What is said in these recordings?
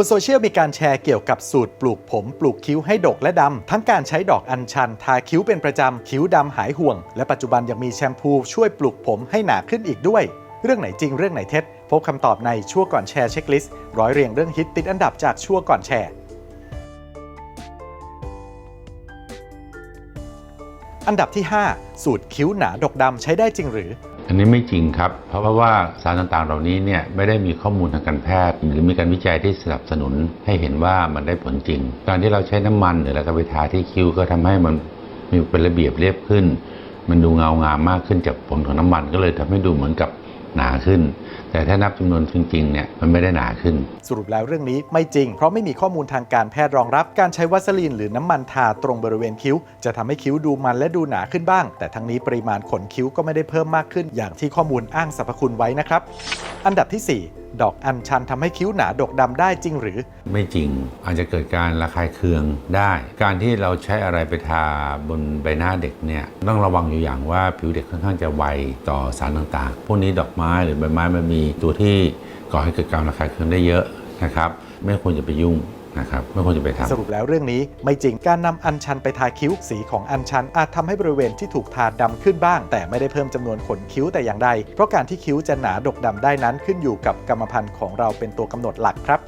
บนโซเชียลมีการแชร์เกี่ยวกับสูตรปลูกผม ปลูกคิ้วให้ดกและดำ ทั้งการใช้ดอกอัญชัน ทาคิ้วเป็นประจำ คิ้วดำหายห่วง และปัจจุบันยังมีแชมพูช่วยปลูกผมให้หนาขึ้นอีกด้วย เรื่องไหนจริงเรื่องไหนเท็จ พบคำตอบในชั่วก่อนแชร์เช็คลิสต์ร้อยเรียงเรื่องฮิตติดอันดับจากชั่วก่อนแชร์อันดับที่ 5 สูตรคิ้วหนาดกดำใช้ได้จริงหรือ อันนี้ไม่จริงครับ เพราะว่าสารต่างๆ เหล่านี้เนี่ยไม่ได้มีข้อมูลทางการแพทย์ หรือมีการวิจัยที่สนับสนุนให้เห็นว่ามันได้ผลจริง การที่เราใช้น้ำมันหรือเราก็ไปทาที่คิ้วก็ทำให้มันมีเป็นระเบียบเรียบขึ้น มันดูเงางามมากขึ้นจากผลของน้ำมันก็เลยทำให้ดูเหมือนกับ หนาขึ้น แต่ถ้านับจำนวนจริงๆเนี่ยมันไม่ได้หนาขึ้น สรุปแล้วเรื่องนี้ไม่จริง เพราะไม่มีข้อมูลทางการแพทย์รองรับการใช้วัสลีนหรือน้ำมันทาตรงบริเวณคิ้ว จะทำให้คิ้วดูมันและดูหนาขึ้นบ้าง แต่ทั้งนี้ปริมาณขนคิ้วก็ไม่ได้เพิ่มมากขึ้น อย่างที่ข้อมูลอ้างสรรพคุณไว้นะครับ อันดับที่ 4 ดอกอัญชันทำให้คิ้วหนาดกดำได้จริงหรือ ไม่จริงอาจจะเกิดการระคายเคืองได้ การที่เราใช้อะไรไปทาบนใบหน้าเด็กเนี่ยต้องระวังอยู่อย่างว่าผิวเด็กค่อนข้างจะไวต่อสารต่างๆ พวกนี้ดอกไม้หรือใบไม้มันมีตัวที่ก่อให้เกิดการระคายเคืองได้เยอะนะครับ ไม่ควรจะไปยุ่ง นะครับไม่ควรจะไปทำสรุปแล้วเรื่องนี้ไม่จริงการนำอัญชันไปทาคิ้วสีของอัญชัน อาจทำให้บริเวณที่ถูกทาดำขึ้นบ้าง แต่ไม่ได้เพิ่มจำนวนขนคิ้วแต่อย่างใด เพราะการที่คิ้วจะหนาดกดำได้นั้นขึ้นอยู่กับกรรมพันธุ์ของเราเป็นตัวกำหนดหลักครับ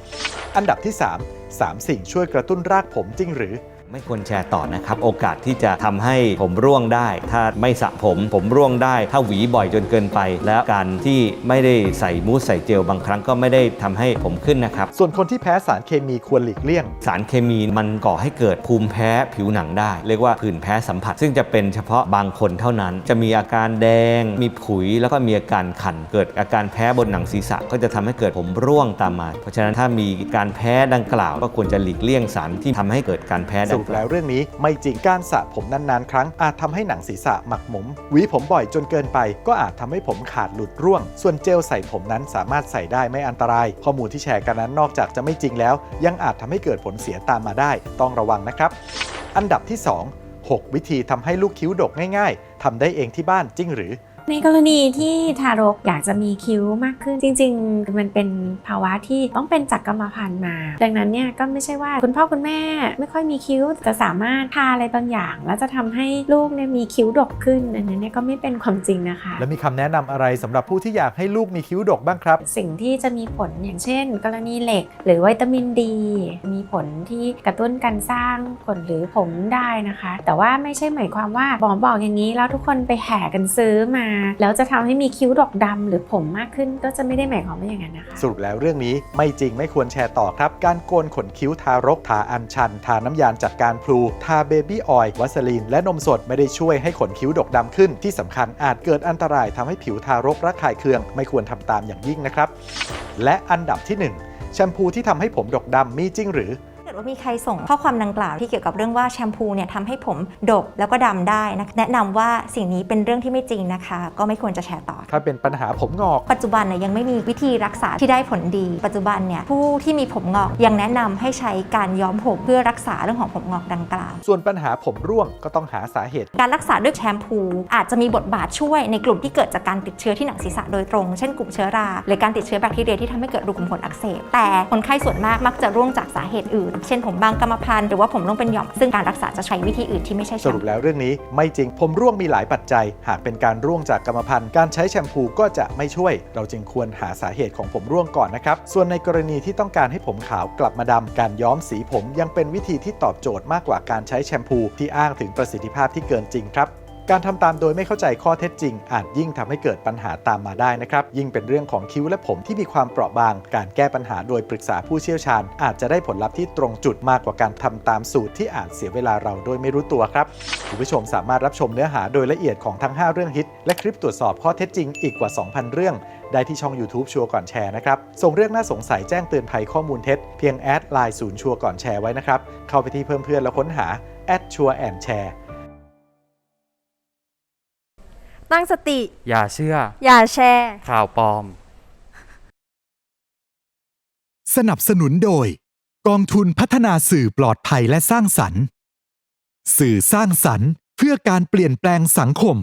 อันดับที่ 3 3 สิ่งช่วยกระตุ้นรากผมจริงหรือ ไม่ควรแชร์ต่อนะครับ โอกาสที่จะทำให้ผมร่วงได้ ถ้าไม่สระผมผมร่วงได้ ถ้าหวีบ่อยจนเกินไป แล้วการที่ไม่ได้ใส่มูสใส่เจลบางครั้งก็ไม่ได้ทำให้ผมขึ้นนะครับ ส่วนคนที่แพ้สารเคมีควรหลีกเลี่ยง สารเคมีมันก่อให้เกิดภูมิแพ้ผิวหนังได้ เรียกว่าผื่นแพ้สัมผัส ซึ่งจะเป็นเฉพาะบางคนเท่านั้น จะมีอาการแดง มีผุยแล้วก็มีอาการคัน เกิดอาการแพ้บนหนังศีรษะก็จะทำให้เกิดผมร่วงตามมา เพราะฉะนั้นถ้ามีการแพ้ดังกล่าว ก็ควรจะหลีกเลี่ยงสารที่ทำให้เกิดการแพ้สดัรุปแล้วเรื่องนี้ไม่จริงการสระผมนานๆ ครั้งอาจทำให้หนังศีรษะหมักหมมหวีผมบ่อยจนเกินไป ก็อาจทำให้ผมขาดหลุดร่วง ส่วนเจลใส่ผมนั้นสามารถใส่ได้ไม่อันตราย ข้อมูลที่แชร์กันนั้นนอกจากจะไม่จริงแล้ว ยังอาจทำให้เกิดผลเสียตามมาได้ ต้องระวังนะครับ อันดับที่ 2 6 วิธีทำให้ลูกคิ้วดกง่าย ๆทำได้เองที่บ้านจริงหรือ ในกรณีที่ทารกอยากจะมีคิ้วมากขึ้นจริง ๆ มันเป็นภาวะที่ต้องเป็นจากกรรมพันธุ์มา ดังนั้นเนี่ยก็ไม่ใช่ว่าคุณพ่อคุณแม่ไม่ค่อยมีคิ้วจะสามารถทาอะไรบางอย่าง แล้วจะทำให้ลูกเนี่ยมีคิ้วดกขึ้นอันนั้นเนี่ยก็ไม่เป็นความจริงนะคะ และมีคำแนะนำอะไรสำหรับผู้ที่อยากให้ลูกมีคิ้วดกบ้างครับ สิ่งที่จะมีผลอย่างเช่น กรณีเหล็ก หรือวิตามินดี มีผลที่กระตุ้นการสร้างขนหรือผมได้นะคะ แต่ว่าไม่ใช่หมายความว่าหมอบอกอย่างนี้แล้วทุกคนไปแห่กันซื้อมาแล้วจะทำให้มีคิ้วดอกดำหรือผมมากขึ้นก็จะไม่ได้หมายความว่าอย่างนั้นนะคะสรุปแล้วเรื่องนี้ไม่จริงไม่ควรแชร์ต่อครับ การโกนขนคิ้วทารกทาอัญชัน ทาน้ำยาจัดการพลู ทาเบบี้ออยล์วัสลีน และนมสดไม่ได้ช่วยให้ขนคิ้วดกดำขึ้น ที่สำคัญอาจเกิดอันตรายทำให้ผิวทารกระคายเคือง ไม่ควรทำตามอย่างยิ่งนะครับ และอันดับที่หนึ่งแชมพูที่ทำให้ผมดกดำมีจริงหรือ กิดว่ามีใครส่งข้อความดังกล่าวที่เกี่ยวกับเรื่องว่าแชมพูเนี่ยทำให้ผมดกแล้วก็ดำได้นะแนะนำว่าสิ่งนี้เป็นเรื่องที่ไม่จริงนะคะ ก็ไม่ควรจะแชร์ต่อ ถ้าเป็นปัญหาผมงอก ปัจจุบันเนี่ยยังไม่มีวิธีรักษาที่ได้ผลดี ปัจจุบันเนี่ยผู้ที่มีผมงอกยังแนะนำให้ใช้การย้อมผมเพื่อรักษาเรื่องของผมงอกดังกล่าว ส่วนปัญหาผมร่วงก็ต้องหาสาเหตุ การรักษาด้วยแชมพู อาจจะมีบทบาทช่วยในกลุ่มที่เกิดจากการติดเชื้อที่หนังศีรษะโดยตรง เช่นกลุ่มเชื้อราหรือการติดเชื้อแบคทีเรียที่ทำให้เกิดรูขุมขนอักเสบแต่คนไข้ส่วนมากมักจะร่วงจากสาเหตุอื่นเช่นผมบางกรรมพันธุ์หรือว่าผมร่วงเป็นหย่อมซึ่งการรักษาจะใช้วิธีอื่นที่ไม่ใช่แชสรุปแล้วเรื่องนี้ไม่จริงผมร่วงมีหลายปัจจัย หากเป็นการร่วงจากกรรมพันธุ์การใช้แชมพูก็จะไม่ช่วย เราจึงควรหาสาเหตุของผมร่วงก่อนนะครับส่วนในกรณีที่ต้องการให้ผมขาวกลับมาดำการย้อมสีผมยังเป็นวิธีที่ตอบโจทย์มากกว่าการใช้แชมพูที่อ้างถึงประสิทธิภาพที่เกินจริงครับ การทำตามโดยไม่เข้าใจข้อเท็จจริง อาจยิ่งทำให้เกิดปัญหาตามมาได้นะครับ ยิ่งเป็นเรื่องของคิ้วและผมที่มีความเปราะบาง การแก้ปัญหาโดยปรึกษาผู้เชี่ยวชาญ อาจจะได้ผลลัพธ์ที่ตรงจุดมากกว่าการทำตามสูตรที่อาจเสียเวลาเราโดยไม่รู้ตัวครับคุณผู้ชมสามารถรับชมเนื้อหาโดยละเอียดของทั้ง 5 เรื่องฮิต และคลิปตรวจสอบข้อเท็จจริงอีกกว่า 2,000 เรื่อง ได้ที่ช่อง YouTube ชัวร์ก่อนแชร์นะครับส่งเรื่องน่าสงสัยแจ้งเตือนภัยข้อมูลเท็จเพียงแอดไลน์ศูนย์ชัวร์ก่อนแชร์ไว้นะครับเข้าไปที่เพิ่มเพื่อนแล้วค้นหาแอดชัวร์แอนแชร์ ตั้งสติ อย่าเชื่อ อย่าแชร์ ข่าวปลอม สนับสนุนโดย กองทุนพัฒนาสื่อปลอดภัยและสร้างสรรค์ สื่อสร้างสรรค์เพื่อการเปลี่ยนแปลงสังคม